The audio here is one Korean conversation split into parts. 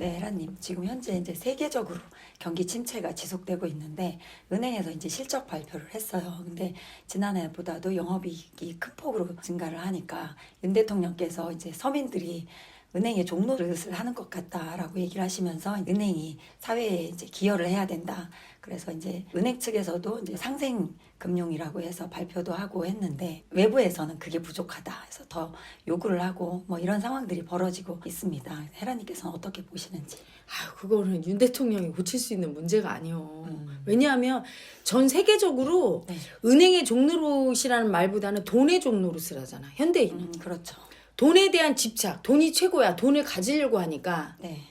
네, 혜라님. 지금 현재 이제 세계적으로 경기 침체가 지속되고 있는데 은행에서 이제 실적 발표를 했어요. 근데 지난해보다도 영업이익이 큰 폭으로 증가를 하니까 윤 대통령께서 이제 서민들이 은행에 종노릇을 하는 것 같다라고 얘기를 하시면서 은행이 사회에 이제 기여를 해야 된다. 그래서 이제 은행 측에서도 이제 상생 금융이라고 해서 발표도 하고 했는데 외부에서는 그게 부족하다. 해서 더 요구를 하고 뭐 이런 상황들이 벌어지고 있습니다. 헤라님께서는 어떻게 보시는지. 아유, 그거는 윤 대통령이 고칠 수 있는 문제가 아니요. 음. 왜냐하면 전 세계적으로 네. 은행의 종노릇이라는 말보다는 돈의 종노릇을 하잖아. 현대인은. 음, 그렇죠. 돈에 대한 집착, 돈이 최고야. 돈을 가지려고 하니까 네.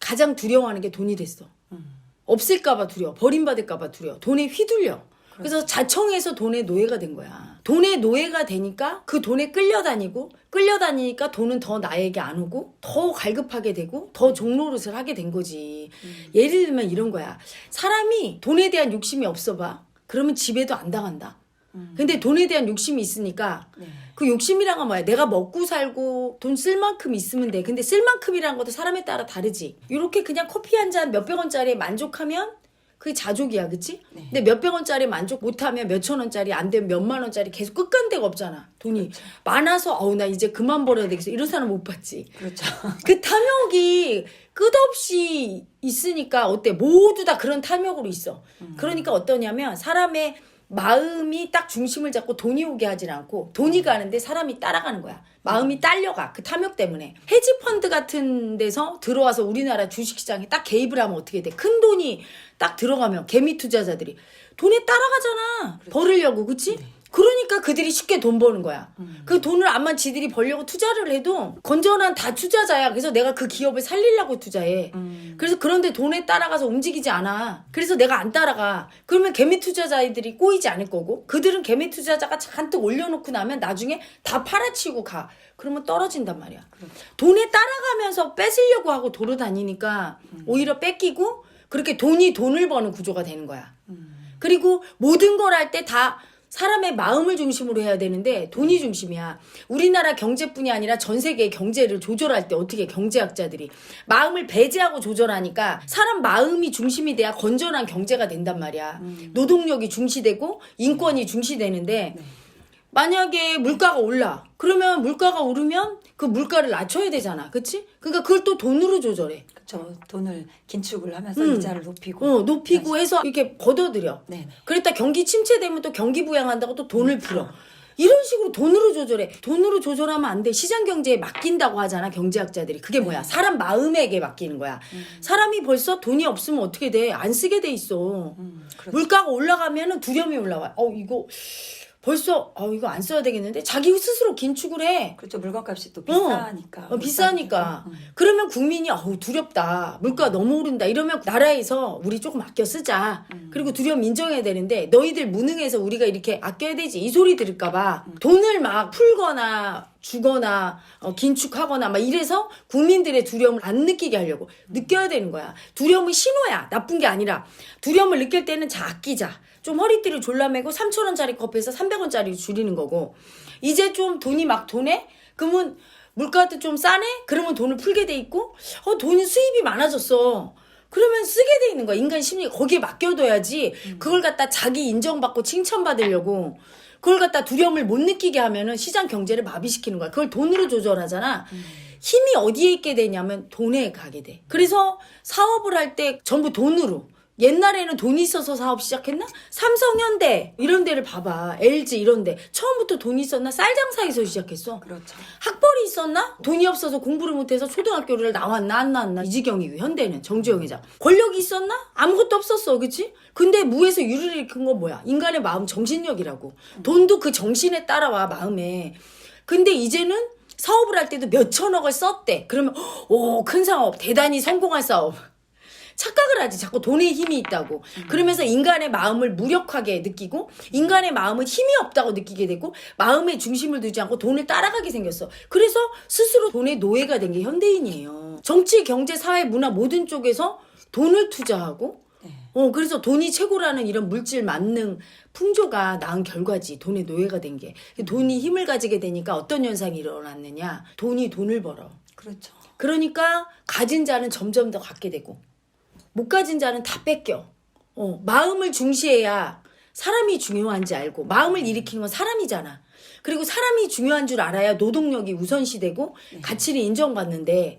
가장 두려워하는 게 돈이 됐어. 음. 없을까봐 두려워. 버림받을까봐 두려워. 돈에 휘둘려. 그래서 자청해서 돈의 노예가 된 거야. 돈의 노예가 되니까 그 돈에 끌려다니고 끌려다니니까 돈은 더 나에게 안 오고 더 갈급하게 되고 더 종노릇을 하게 된 거지. 예를 들면 이런 거야. 사람이 돈에 대한 욕심이 없어 봐. 그러면 집에도 안 당한다. 음. 근데 돈에 대한 욕심이 있으니까 네. 그 욕심이란 건 뭐야? 내가 먹고 살고 돈 쓸 만큼 있으면 돼. 근데 쓸 만큼이라는 것도 사람에 따라 다르지. 이렇게 그냥 커피 한 잔 몇백 원짜리에 만족하면 그게 자족이야, 그치? 네. 근데 몇백 원짜리 만족 못하면 몇천 원짜리 안 되면 몇만 원짜리 계속 끝간 데가 없잖아. 돈이 많아서 어우 나 이제 그만 벌어야 되겠어. 이런 사람 못 봤지. 그렇죠. 그 탐욕이 끝없이 있으니까 어때? 모두 다 그런 탐욕으로 있어. 그러니까 어떠냐면 사람의 마음이 딱 중심을 잡고 돈이 오게 하진 않고 돈이 가는데 사람이 따라가는 거야. 마음이 딸려가. 그 탐욕 때문에. 헤지펀드 같은 데서 들어와서 우리나라 주식시장에 딱 개입을 하면 어떻게 돼? 큰 돈이 딱 들어가면 개미 투자자들이 돈에 따라가잖아. 벌으려고. 그치? 그러니까 그들이 쉽게 돈 버는 거야. 그 돈을 암만 지들이 벌려고 투자를 해도 건전한 다 투자자야. 그래서 내가 그 기업을 살리려고 투자해. 음. 그래서 그런데 돈에 따라가서 움직이지 않아. 그래서 내가 안 따라가. 그러면 개미 투자자들이 꼬이지 않을 거고 그들은 개미 투자자가 잔뜩 올려놓고 나면 나중에 다 팔아치우고 가. 그러면 떨어진단 말이야. 돈에 따라가면서 뺏으려고 하고 돌아다니니까 오히려 뺏기고 그렇게 돈이 돈을 버는 구조가 되는 거야. 그리고 모든 걸 할 때 다 사람의 마음을 중심으로 해야 되는데 돈이 중심이야. 우리나라 경제뿐이 아니라 전 세계의 경제를 조절할 때 어떻게 경제학자들이 마음을 배제하고 조절하니까 사람 마음이 중심이 돼야 건전한 경제가 된단 말이야. 노동력이 중시되고 인권이 중시되는데 만약에 물가가 올라. 그러면 물가가 오르면 그 물가를 낮춰야 되잖아. 그치? 그러니까 그걸 또 돈으로 조절해. 그렇죠. 돈을 긴축을 하면서 음. 이자를 높이고. 어, 높이고 해서 이렇게 걷어들여. 네. 그랬다 경기 침체되면 또 경기 부양한다고 또 돈을 풀어. 이런 식으로 돈으로 조절해. 돈으로 조절하면 안 돼. 시장 경제에 맡긴다고 하잖아, 경제학자들이. 그게 뭐야? 사람 마음에게 맡기는 거야. 사람이 벌써 돈이 없으면 어떻게 돼? 안 쓰게 돼 있어. 음, 그렇죠. 물가가 올라가면 은 두려움이 올라와. 어, 이거 벌써 어, 이거 안 써야 되겠는데? 자기 스스로 긴축을 해. 그렇죠. 물건값이 또 비싸니까. 어, 비싸니까. 음. 그러면 국민이 어우 두렵다. 물가 너무 오른다. 이러면 나라에서 우리 조금 아껴 쓰자. 음. 그리고 두려움 인정해야 되는데 너희들 무능해서 우리가 이렇게 아껴야 되지. 이 소리 들을까 봐. 음. 돈을 막 풀거나 주거나 어, 긴축하거나 막 이래서 국민들의 두려움을 안 느끼게 하려고 느껴야 되는 거야. 두려움은 신호야. 나쁜 게 아니라 두려움을 느낄 때는 자 아끼자. 좀 허리띠를 졸라매고 3천 원짜리 커피에서 300원짜리 줄이는 거고 이제 좀 돈이 막 도네? 그러면 물가도 좀 싸네? 그러면 돈을 풀게 돼 있고 어 돈이 수입이 많아졌어. 그러면 쓰게 돼 있는 거야. 인간 심리 거기에 맡겨둬야지. 그걸 갖다 자기 인정받고 칭찬받으려고 그걸 갖다 두려움을 못 느끼게 하면은 시장 경제를 마비시키는 거야. 그걸 돈으로 조절하잖아. 힘이 어디에 있게 되냐면 돈에 가게 돼. 그래서 사업을 할 때 전부 돈으로. 옛날에는 돈이 있어서 사업 시작했나? 삼성현대 이런 데를 봐봐. LG 이런 데. 처음부터 돈이 있었나? 쌀 장사에서 시작했어. 그렇죠. 학벌이 있었나? 돈이 없어서 공부를 못해서 초등학교를 나왔나 안 나왔나 이 지경이고 현대는 정주영 회장 권력이 있었나? 아무것도 없었어 그치? 근데 무에서 유리를 일으킨 건 뭐야? 인간의 마음 정신력이라고 돈도 그 정신에 따라와 마음에 근데 이제는 사업을 할 때도 몇 천억을 썼대 그러면 오 큰 사업 대단히 성공한 사업 착각을 하지. 자꾸 돈에 힘이 있다고. 그러면서 인간의 마음을 무력하게 느끼고 인간의 마음은 힘이 없다고 느끼게 되고 마음의 중심을 두지 않고 돈을 따라가게 생겼어. 그래서 스스로 돈의 노예가 된 게 현대인이에요. 정치, 경제, 사회, 문화 모든 쪽에서 돈을 투자하고 네. 어, 그래서 돈이 최고라는 이런 물질 만능 풍조가 낳은 결과지. 돈의 노예가 된 게. 돈이 힘을 가지게 되니까 어떤 현상이 일어났느냐. 돈이 돈을 벌어. 그렇죠. 그러니까 가진 자는 점점 더 갖게 되고 못 가진 자는 다 뺏겨. 어, 마음을 중시해야 사람이 중요한지 알고 마음을 일으키는 건 사람이잖아. 그리고 사람이 중요한 줄 알아야 노동력이 우선시되고 가치를 인정받는데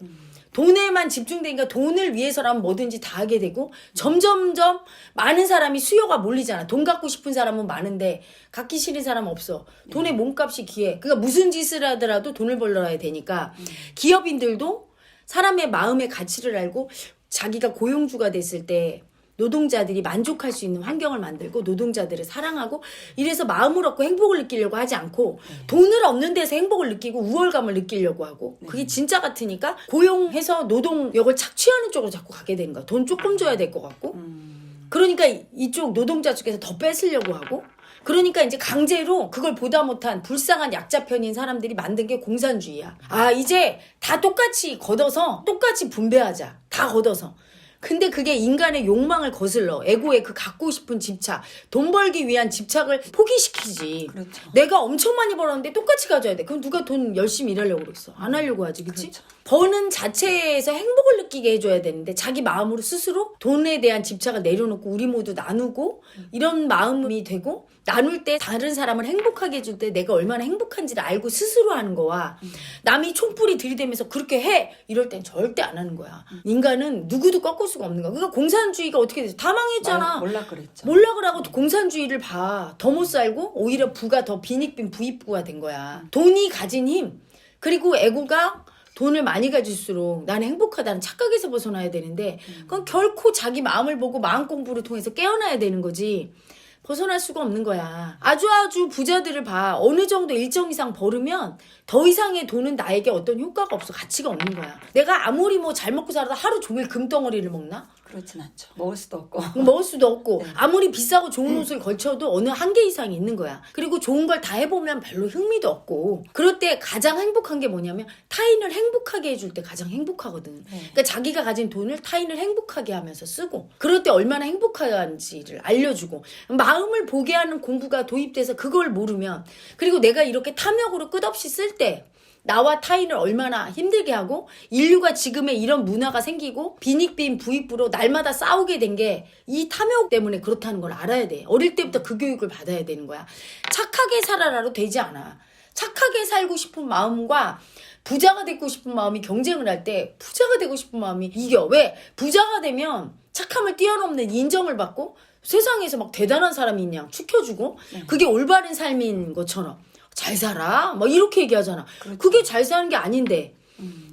돈에만 집중되니까 돈을 위해서라면 뭐든지 다 하게 되고 점점점 많은 사람이 수요가 몰리잖아. 돈 갖고 싶은 사람은 많은데 갖기 싫은 사람은 없어. 돈의 몸값이 귀해. 그러니까 무슨 짓을 하더라도 돈을 벌러야 되니까 기업인들도 사람의 마음의 가치를 알고 자기가 고용주가 됐을 때 노동자들이 만족할 수 있는 환경을 만들고 노동자들을 사랑하고 이래서 마음을 얻고 행복을 느끼려고 하지 않고 돈을 얻는 데서 행복을 느끼고 우월감을 느끼려고 하고 그게 진짜 같으니까 고용해서 노동력을 착취하는 쪽으로 자꾸 가게 되는 거야. 돈 조금 줘야 될 것 같고. 그러니까 이- 이쪽 노동자 쪽에서 더 뺏으려고 하고 그러니까 이제 강제로 그걸 보다 못한 불쌍한 약자 편인 사람들이 만든 게 공산주의야. 아, 이제 다 똑같이 걷어서 똑같이 분배하자. 다 걷어서. 근데 그게 인간의 욕망을 거슬러. 에고의 그 갖고 싶은 집착, 돈 벌기 위한 집착을 포기시키지. 그렇죠. 내가 엄청 많이 벌었는데 똑같이 가져야 돼. 그럼 누가 돈 열심히 일하려고 그랬어? 안 하려고 하지, 그치? 그렇죠. 버는 자체에서 행복을 느끼게 해줘야 되는데 자기 마음으로 스스로 돈에 대한 집착을 내려놓고 우리 모두 나누고 이런 마음이 되고 나눌 때 다른 사람을 행복하게 해줄 때 내가 얼마나 행복한지를 알고 스스로 하는 거와 남이 총불이 들이대면서 그렇게 해 이럴 땐 절대 안 하는 거야. 인간은 누구도 꺾을 수가 없는 거야. 그러니까 공산주의가 어떻게 됐어? 다 망했잖아. 몰라 그랬죠. 몰락을 하고 공산주의를 봐. 더 못 살고 오히려 부가 더 빈익빈 부익부가 된 거야. 돈이 가진 힘 그리고 에고가 돈을 많이 가질수록 나는 행복하다는 착각에서 벗어나야 되는데 그건 결코 자기 마음을 보고 마음 공부를 통해서 깨어나야 되는 거지. 벗어날 수가 없는 거야. 아주 아주 부자들을 봐. 어느 정도 일정 이상 벌으면 더 이상의 돈은 나에게 어떤 효과가 없어. 가치가 없는 거야. 내가 아무리 뭐 잘 먹고 살아도 하루 종일 금덩어리를 먹나? 그렇진 않죠. 먹을 수도 없고. 먹을 수도 없고 아무리 비싸고 좋은 옷을 걸쳐도 어느 한계 이상이 있는 거야. 그리고 좋은 걸 다 해보면 별로 흥미도 없고 그럴 때 가장 행복한 게 뭐냐면 타인을 행복하게 해줄 때 가장 행복하거든. 그러니까 자기가 가진 돈을 타인을 행복하게 하면서 쓰고 그럴 때 얼마나 행복한지를 알려주고 마음을 보게 하는 공부가 도입돼서 그걸 모르면 그리고 내가 이렇게 탐욕으로 끝없이 쓸 때 나와 타인을 얼마나 힘들게 하고 인류가 지금의 이런 문화가 생기고 빈익빈 부익부로 날마다 싸우게 된 게 이 탐욕 때문에 그렇다는 걸 알아야 돼. 어릴 때부터 그 교육을 받아야 되는 거야. 착하게 살아라로 되지 않아. 착하게 살고 싶은 마음과 부자가 되고 싶은 마음이 경쟁을 할 때 부자가 되고 싶은 마음이 이겨. 왜? 부자가 되면 착함을 뛰어넘는 인정을 받고 세상에서 막 대단한 사람이 있냐 축혀주고 그게 올바른 삶인 것처럼 잘 살아? 막 이렇게 얘기하잖아. 그렇죠. 그게 잘 사는 게 아닌데.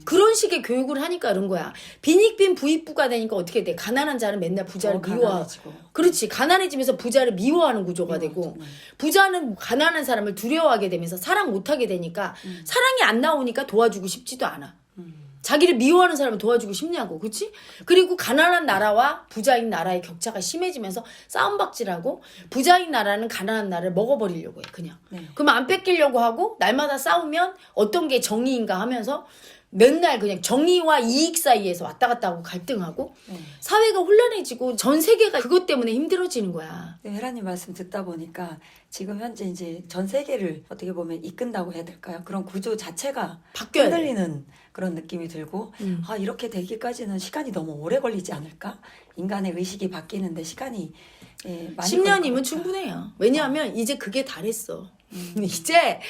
그런 식의 교육을 하니까 그런 거야. 빈익빈 부익부가 되니까 어떻게 돼? 가난한 자는 맨날 부자를 더 미워. 가난해지고. 그렇지. 가난해지면서 부자를 미워하는 구조가 미워하죠. 되고. 네. 부자는 가난한 사람을 두려워하게 되면서 사랑 못하게 되니까 사랑이 안 나오니까 도와주고 싶지도 않아 자기를 미워하는 사람을 도와주고 싶냐고, 그치? 그리고 가난한 나라와 부자인 나라의 격차가 심해지면서 싸움박질하고 부자인 나라는 가난한 나라를 먹어버리려고 해, 그냥. 네. 그럼 안 뺏기려고 하고 날마다 싸우면 어떤 게 정의인가 하면서 맨날 그냥 정의와 이익 사이에서 왔다 갔다 하고 갈등하고 네. 사회가 혼란해지고 전 세계가 그것 때문에 힘들어지는 거야. 네, 혜라님 말씀 듣다 보니까 지금 현재 이제 전 세계를 어떻게 보면 이끈다고 해야 될까요? 그런 구조 자체가 바뀌어야 돼. 흔들리는 그런 느낌이 들고 음. 아 이렇게 되기까지는 시간이 너무 오래 걸리지 않을까? 인간의 의식이 바뀌는데 시간이 예, 많이 걸릴 것 10년이면 같다. 충분해요. 왜냐하면 이제 그게 달했어. 이제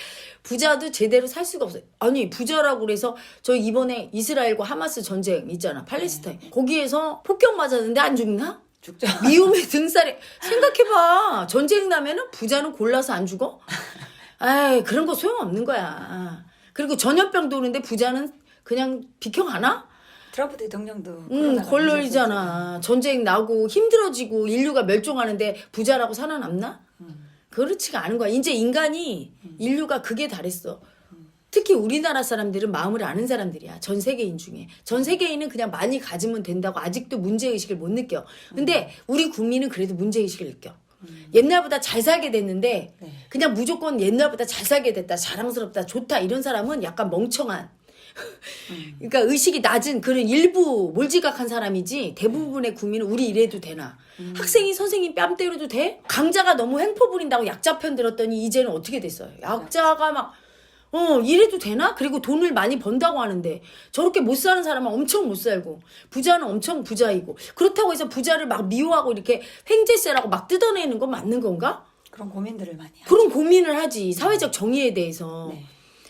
부자도 제대로 살 수가 없어요. 아니 부자라고 그래서 저 이번에 이스라엘과 하마스 전쟁 있잖아 팔레스타인 거기에서 폭격 맞았는데 안 죽나? 죽죠. 미움의 등살에 생각해봐 전쟁 나면은 부자는 골라서 안 죽어? 아이 그런 거 소용없는 거야. 그리고 전염병 도는데 부자는 그냥 비켜가나? 트럼프 대통령도 음, 걸러리잖아. 전쟁 나고 힘들어지고 인류가 멸종하는데 부자라고 살아남나? 그렇지가 않은 거야. 이제 인간이 인류가 그게 달했어. 특히 우리나라 사람들은 마음을 아는 사람들이야. 전 세계인 중에. 전 세계인은 그냥 많이 가지면 된다고 아직도 문제의식을 못 느껴. 근데 우리 국민은 그래도 문제의식을 느껴. 옛날보다 잘 살게 됐는데 네. 그냥 무조건 옛날보다 잘 살게 됐다. 자랑스럽다. 좋다. 이런 사람은 약간 멍청한 그러니까 의식이 낮은 그런 일부 몰지각한 사람이지 대부분의 국민은 우리 이래도 되나. 학생이 선생님 뺨 때려도 돼? 강자가 너무 횡포 부린다고 약자 편 들었더니 이제는 어떻게 됐어요? 약자가 막 어, 이래도 되나? 그리고 돈을 많이 번다고 하는데 저렇게 못 사는 사람은 엄청 못 살고 부자는 엄청 부자이고 그렇다고 해서 부자를 막 미워하고 이렇게 횡재세라고 막 뜯어내는 건 맞는 건가? 그런 고민들을 많이 하죠. 그런 고민을 하지. 사회적 정의에 대해서. 네.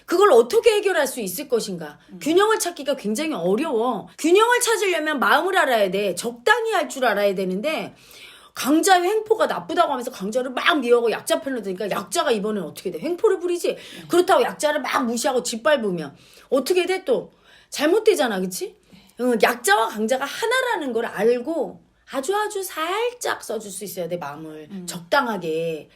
그걸 어떻게 해결할 수 있을 것인가? 균형을 찾기가 굉장히 어려워. 균형을 찾으려면 마음을 알아야 돼. 적당히 할 줄 알아야 되는데 강자의 횡포가 나쁘다고 하면서 강자를 막 미워하고 약자 편을 드니까 약자가 이번엔 어떻게 돼? 횡포를 부리지? 그렇다고 약자를 막 무시하고 짓밟으면 어떻게 돼 또? 잘못되잖아 그치? 응, 약자와 강자가 하나라는 걸 알고 아주 아주 살짝 써줄 수 있어야 돼 마음을. 적당하게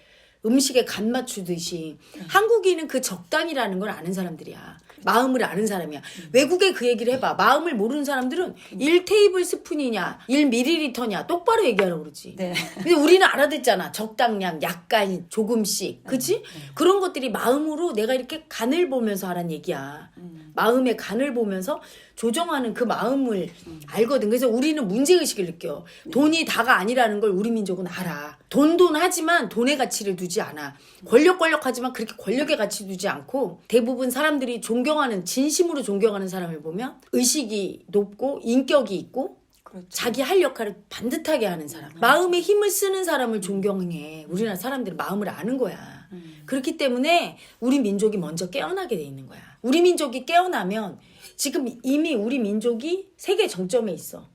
음식에 간 맞추듯이 한국인은 그 적당이라는 걸 아는 사람들이야. 마음을 아는 사람이야. 외국에 그 얘기를 해봐. 마음을 모르는 사람들은 1 테이블 스푼이냐, 1ml냐 똑바로 얘기하라고 그러지. 네. 근데 우리는 알아듣잖아. 적당량, 약간, 조금씩. 그치? 그런 것들이 마음으로 내가 이렇게 간을 보면서 하란 얘기야. 마음의 간을 보면서 조정하는 그 마음을 알거든. 그래서 우리는 문제의식을 느껴. 돈이 다가 아니라는 걸 우리 민족은 알아. 돈, 돈 하지만 돈의 가치를 두지 않아. 권력, 권력 하지만 그렇게 권력의 가치 두지 않고 대부분 사람들이 존경하는, 진심으로 존경하는 사람을 보면 의식이 높고 인격이 있고 그렇죠. 자기 할 역할을 반듯하게 하는 사람. 마음의 힘을 쓰는 사람을 존경해. 우리나라 사람들은 마음을 아는 거야. 그렇기 때문에 우리 민족이 먼저 깨어나게 돼 있는 거야. 우리 민족이 깨어나면 지금 이미 우리 민족이 세계 정점에 있어.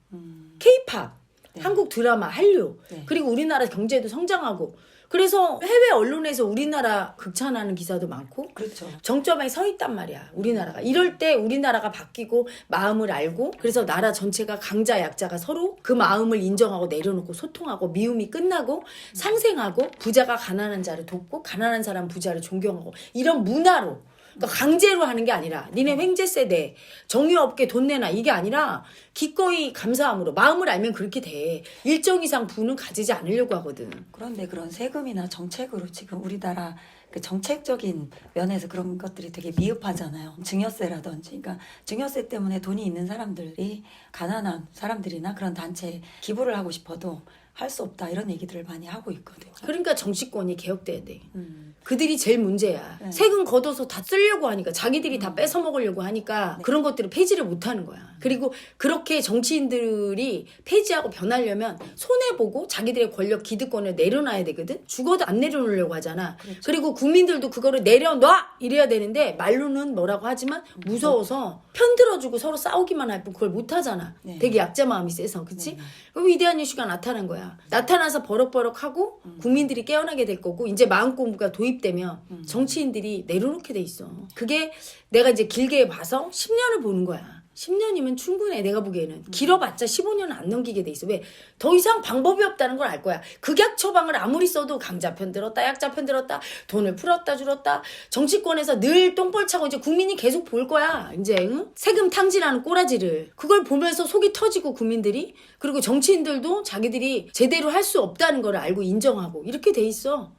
케이팝, 한국 드라마, 한류, 네. 그리고 우리나라 경제도 성장하고. 그래서 해외 언론에서 우리나라 극찬하는 기사도 많고 그렇죠. 정점에 서 있단 말이야 우리나라가 이럴 때 우리나라가 바뀌고 마음을 알고 그래서 나라 전체가 강자 약자가 서로 그 마음을 인정하고 내려놓고 소통하고 미움이 끝나고 상생하고 부자가 가난한 자를 돕고 가난한 사람 부자를 존경하고 이런 문화로 그러니까 강제로 하는 게 아니라 니네 횡재 세대 정유 업계 돈 내놔. 이게 아니라 기꺼이 감사함으로 마음을 알면 그렇게 돼. 일정 이상 부는 가지지 않으려고 하거든. 그런데 그런 세금이나 정책으로 지금 우리나라 그 정책적인 면에서 그런 것들이 되게 미흡하잖아요. 증여세라든지, 그러니까 증여세 때문에 돈이 있는 사람들이 가난한 사람들이나 그런 단체에 기부를 하고 싶어도 할 수 없다 이런 얘기들을 많이 하고 있거든요. 그러니까 정치권이 개혁돼야 돼 음, 그들이 제일 문제야. 네. 세금 걷어서 다 쓰려고 하니까 자기들이 다 뺏어 먹으려고 하니까 그런 것들을 폐지를 못 하는 거야. 그리고 그렇게 정치인들이 폐지하고 변하려면 손해 보고 자기들의 권력 기득권을 내려놔야 되거든. 죽어도 안 내려놓으려고 하잖아. 그리고 국민들도 그거를 내려놔 이래야 되는데 말로는 뭐라고 하지만 무서워서 편들어주고 서로 싸우기만 할 뿐 그걸 못 하잖아. 네. 되게 약자 마음이 세서 그치? 그럼 위대한 예수가 나타난 거야. 나타나서 버럭버럭하고 국민들이 깨어나게 될 거고 이제 마음 공부가 도입되면 정치인들이 내려놓게 돼 있어. 그게 내가 이제 길게 봐서 10년을 보는 거야. 10년이면 충분해 내가 보기에는. 길어봤자 15년은 안 넘기게 돼 있어. 왜? 더 이상 방법이 없다는 걸 알 거야. 극약 처방을 아무리 써도 강자 편 들었다 약자 편 들었다 돈을 풀었다 줄었다. 정치권에서 늘 똥볼 차고 이제 국민이 계속 볼 거야. 이제 응? 세금 탕진하는 꼬라지를. 그걸 보면서 속이 터지고 국민들이. 그리고 정치인들도 자기들이 제대로 할 수 없다는 걸 알고 인정하고 이렇게 돼 있어.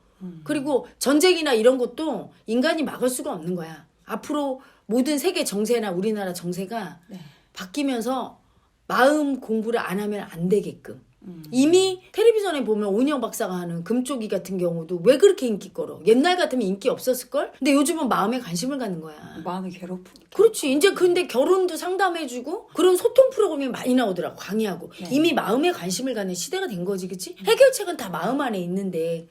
그리고 전쟁이나 이런 것도 인간이 막을 수가 없는 거야. 앞으로 모든 세계 정세나 우리나라 정세가 네. 바뀌면서 마음 공부를 안 하면 안 되게끔. 이미 텔레비전에 보면 오은영 박사가 하는 금쪽이 같은 경우도 왜 그렇게 인기 끌어? 옛날 같으면 인기 없었을 걸? 근데 요즘은 마음에 관심을 갖는 거야. 마음이 괴롭으니까. 그렇지. 이제 근데 결혼도 상담해주고 그런 소통 프로그램이 많이 나오더라고. 강의하고. 네. 이미 마음에 관심을 갖는 시대가 된 거지. 그치? 해결책은 다 마음 안에 있는데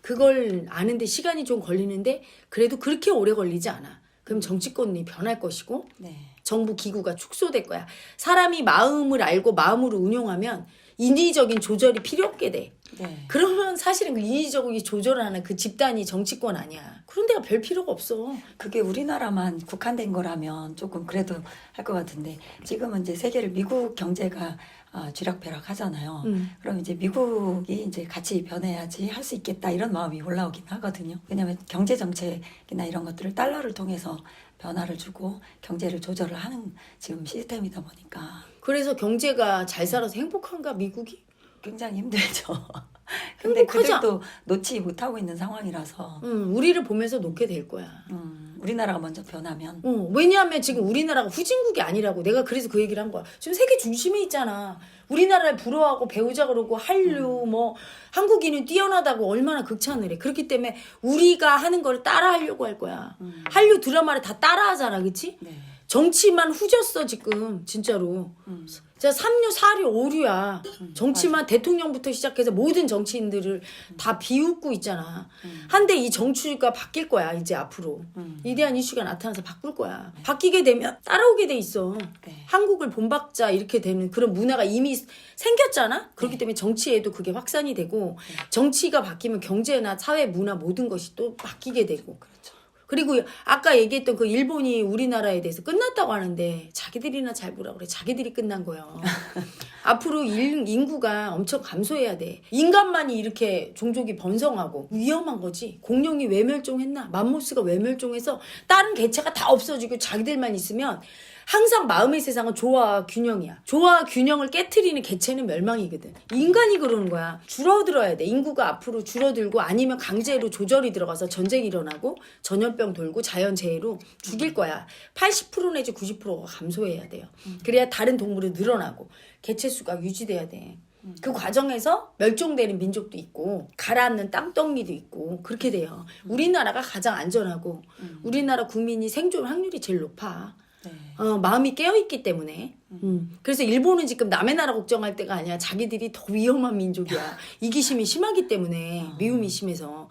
그걸 아는데 시간이 좀 걸리는데 그래도 그렇게 오래 걸리지 않아. 그럼 정치권이 변할 것이고 네. 정부 기구가 축소될 거야. 사람이 마음을 알고 마음으로 운용하면 인위적인 조절이 필요 없게 돼. 네. 그러면 사실은 그 인위적인 조절을 하는 그 집단이 정치권 아니야. 그런 데가 별 필요가 없어. 그게 우리나라만 국한된 거라면 조금 그래도 할 것 같은데 지금은 이제 세계를 미국 경제가 아, 쥐락펴락 하잖아요. 음. 그럼 이제 미국이 이제 같이 변해야지 할 수 있겠다 이런 마음이 올라오긴 하거든요. 왜냐하면 경제 정책이나 이런 것들을 달러를 통해서 변화를 주고 경제를 조절을 하는 지금 시스템이다 보니까 그래서 경제가 잘 살아서 행복한가 미국이? 굉장히 힘들죠. 근데 행복하자. 그들도 놓지 못하고 있는 상황이라서 응, 우리를 보면서 놓게 될 거야. 음, 우리나라가 먼저 변하면 어, 왜냐하면 지금 우리나라가 후진국이 아니라고 내가 그래서 그 얘기를 한 거야. 지금 세계 중심에 있잖아. 우리나라를 부러워하고 배우자 그러고 한류 뭐 한국인은 뛰어나다고 얼마나 극찬을 해. 그렇기 때문에 우리가 하는 걸 따라 하려고 할 거야. 음. 한류 드라마를 다 따라하잖아, 그치? 네. 정치만 후졌어 지금 진짜로. 음. 자, 3류, 4류, 5류야. 정치만 대통령부터 시작해서 모든 정치인들을 다 비웃고 있잖아. 한데 이 정치가 바뀔 거야, 이제 앞으로. 음. 위대한 이슈가 나타나서 바꿀 거야. 바뀌게 되면 따라오게 돼 있어. 네. 한국을 본받자 이렇게 되는 그런 문화가 이미 생겼잖아? 네. 그렇기 때문에 정치에도 그게 확산이 되고, 정치가 바뀌면 경제나 사회, 문화 모든 것이 또 바뀌게 되고. 그렇죠. 그리고 아까 얘기했던 그 일본이 우리나라에 대해서 끝났다고 하는데 자기들이나 잘 보라 그래. 자기들이 끝난 거예요. 앞으로 인, 인구가 엄청 감소해야 돼. 인간만이 이렇게 종족이 번성하고 위험한 거지. 공룡이 왜 멸종했나? 맘모스가 왜 멸종해서 다른 개체가 다 없어지고 자기들만 있으면 항상 마음의 세상은 조화와 균형이야. 조화와 균형을 깨트리는 개체는 멸망이거든. 인간이 그러는 거야. 줄어들어야 돼. 인구가 앞으로 줄어들고 아니면 강제로 조절이 들어가서 전쟁이 일어나고 전염병 돌고 자연재해로 죽일 거야. 80% 내지 90%가 감소해야 돼요. 그래야 다른 동물이 늘어나고 개체 수가 유지돼야 돼. 그 과정에서 멸종되는 민족도 있고 가라앉는 땅덩이도 있고 그렇게 돼요. 우리나라가 가장 안전하고 우리나라 국민이 생존 확률이 제일 높아. 네. 어, 마음이 깨어있기 때문에. 음. 그래서 일본은 지금 남의 나라 걱정할 때가 아니야. 자기들이 더 위험한 민족이야. 이기심이 심하기 때문에 미움이 심해서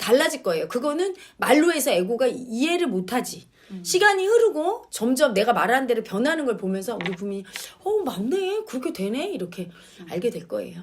달라질 거예요. 그거는 말로 해서 에고가 이해를 못하지. 시간이 흐르고 점점 내가 말하는 대로 변하는 걸 보면서 우리 국민이 어 맞네. 그렇게 되네. 이렇게 알게 될 거예요.